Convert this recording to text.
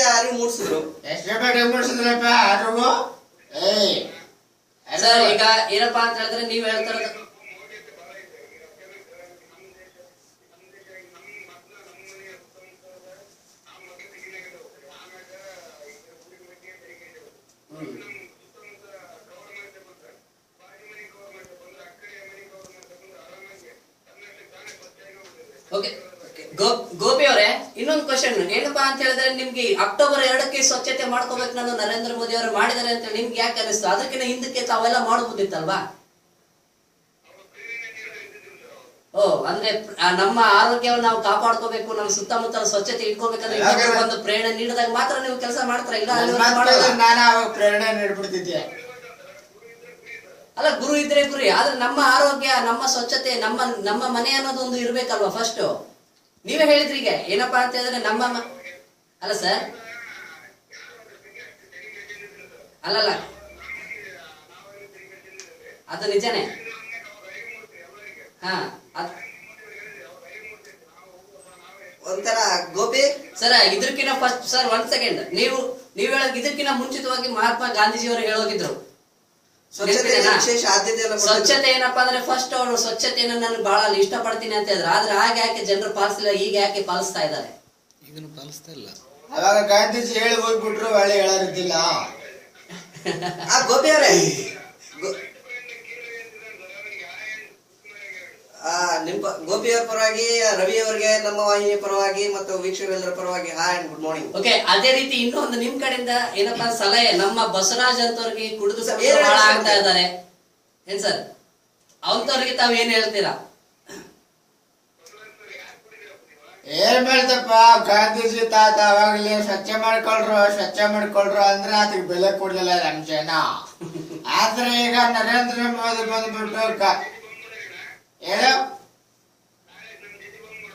ಸ್ವಚ್ಛತೆ ಅರಿವು ಮೂಡಿಸಿದ್ರು? ಎಷ್ಟೇ ಬೇಡ ಮೂಡಿಸಿದ್ರಪ್ಪ ಆದ್ರೂ ಏಯ್ ಸರ್ ಈಗ ಏನಪ್ಪಾ ಅಂತ ಹೇಳಿದ್ರೆ ನೀವ್ ಹೇಳ್ತಾರ. ಓಕೆ. ಗೋಪಿ ಅವರೇ ಇನ್ನೊಂದು ಕ್ವಶನ್ ಏನಪ್ಪಾ ಅಂತ ಹೇಳಿದ್ರೆ ನಿಮ್ಗೆ ಅಕ್ಟೋಬರ್ ಎರಡಕ್ಕೆ ಸ್ವಚ್ಛತೆ ಮಾಡ್ಕೋಬೇಕು ನಾನು ನರೇಂದ್ರ ಮೋದಿ ಅವರು ಮಾಡಿದಾರೆ ಅಂತ ನಿಮ್ಗೆ ಯಾಕೆ ಅನಿಸ್ತು ಅದಕ್ಕಿಂತ ಹಿಂದಕ್ಕೆ ತಾವೆಲ್ಲ ಮಾಡಬಹುದಿತ್ತಲ್ವಾ ಓ ಅಂದ್ರೆ ನಮ್ಮ ಆರೋಗ್ಯವನ್ನು ನಾವು ಕಾಪಾಡ್ಕೋಬೇಕು ನಮ್ಮ ಸುತ್ತಮುತ್ತಲ ಸ್ವಚ್ಛತೆ ಇಟ್ಕೋಬೇಕಂದ್ರೆ ಒಂದು ಪ್ರೇರಣೆ ನೀಡಿದಾಗ ಮಾತ್ರ ನೀವು ಕೆಲಸ ಮಾಡ್ತಾರ? ಇಲ್ಲ ಪ್ರೇರಣೆ ನೀಡ್ಬಿಡ್ತಿದ್ದೆ ಅಲ್ಲ ಗುರು ಇದ್ರೆ ಗುರಿ ಆದ್ರೆ ನಮ್ಮ ಆರೋಗ್ಯ ನಮ್ಮ ಸ್ವಚ್ಛತೆ ನಮ್ಮ ನಮ್ಮ ಮನೆ ಅನ್ನೋದು ಒಂದು ಇರ್ಬೇಕಲ್ವಾ ಫಸ್ಟ್ ನೀವೇ ಹೇಳಿದ್ರಿ ಈಗ ಏನಪ್ಪಾ ಅಂತ ಹೇಳಿದ್ರೆ ನಮ್ಮ ಅಲ್ಲ ಸರ್ ಅಲ್ಲಲ್ಲ ಅದು ನಿಜನೇ. ಹಾ ಒಂಥರ ಗೋಪಿ? ಸರ್ ಇದಕ್ಕಿಂತ ಫಸ್ಟ್ ಸರ್ ಒಂದ್ ಸೆಕೆಂಡ್ ನೀವು ನೀವು ಹೇಳೋದು ಇದಕ್ಕಿಂತ ಮುಂಚಿತವಾಗಿ ಮಹಾತ್ಮ ಗಾಂಧೀಜಿಯವರು ಹೇಳೋಗಿದ್ರು ಸ್ವಚ್ಛತೆ ಏನಪ್ಪಾ ಅಂದ್ರೆ ಫಸ್ಟ್ ಅವರು ಸ್ವಚ್ಛತೆಯನ್ನು ನಾನು ಬಹಳ ಇಷ್ಟಪಡ್ತೀನಿ ಅಂತ ಹೇಳಿದ್ರು ಆದ್ರೆ ಹಾಗೆ ಯಾಕೆ ಜನರು ಪಾಲಿಸಿಲ್ಲ ಈಗ ಯಾಕೆ ಪಾಲಿಸ್ತಾ ಇದ್ದಾರೆ? ಇದನ್ನು ಪಾಲಿಸ್ತಾ ಇಲ್ಲ. ಅವಾಗ ಗಾಂಧೀಜಿ ಹೇಳಿ ಹೋಗ್ಬಿಟ್ರು ಒಳ್ಳೆ ಆ ಗೋಪಿ ಅವರೇ? ಆ, ನಿಮ್ ಗೋಪಿಯವರ ಪರವಾಗಿ ರವಿ ಅವರಿಗೆ ನಮ್ಮ ವಾಹಿನಿಯ ಪರವಾಗಿ ಮತ್ತು ವೀಕ್ಷಕರೆಲ್ಲರ ಪರವಾಗಿ hi and good morning okay ಅದೇ ರೀತಿ ಇನ್ನೊಂದು ನಿಮ್ ಕಡೆಯಿಂದ ಏನಪ್ಪಾ ಸಲಹೆ? ನಮ್ಮ ಬಸವರಾಜ್ ಅಂತವ್ರಿಗೆ ಕುಡಿದು ಬಹಳ ಆಗ್ತಾ ಇದ್ದಾರೆ. ಏನ್ ಸರ್? ಅಂತವ್ರಿಗೆ ತಾವ್ ಏನ್ ಹೇಳ್ತೀರಾ? ಏನ್ ಹೇಳ್ತಪ್ಪ ಗಾಂಧೀಜಿ ತಾತ ಅವಾಗ್ಲಿ ಸ್ವಚ್ಛ ಮಾಡ್ಕೊಳ್ರು ಸ್ವಚ್ಛ ಮಾಡ್ಕೊಳ್ರು ಅಂದ್ರೆ ಅದಕ್ಕೆ ಬೆಲೆ ಕೊಡ್ಲಿಲ್ಲ ನಮ್ ಜನ. ಆದ್ರೆ ಈಗ ನರೇಂದ್ರ ಮೋದಿ ಬಂದ್ಬಿಟ್ಟು ಗ- ಹೇಳು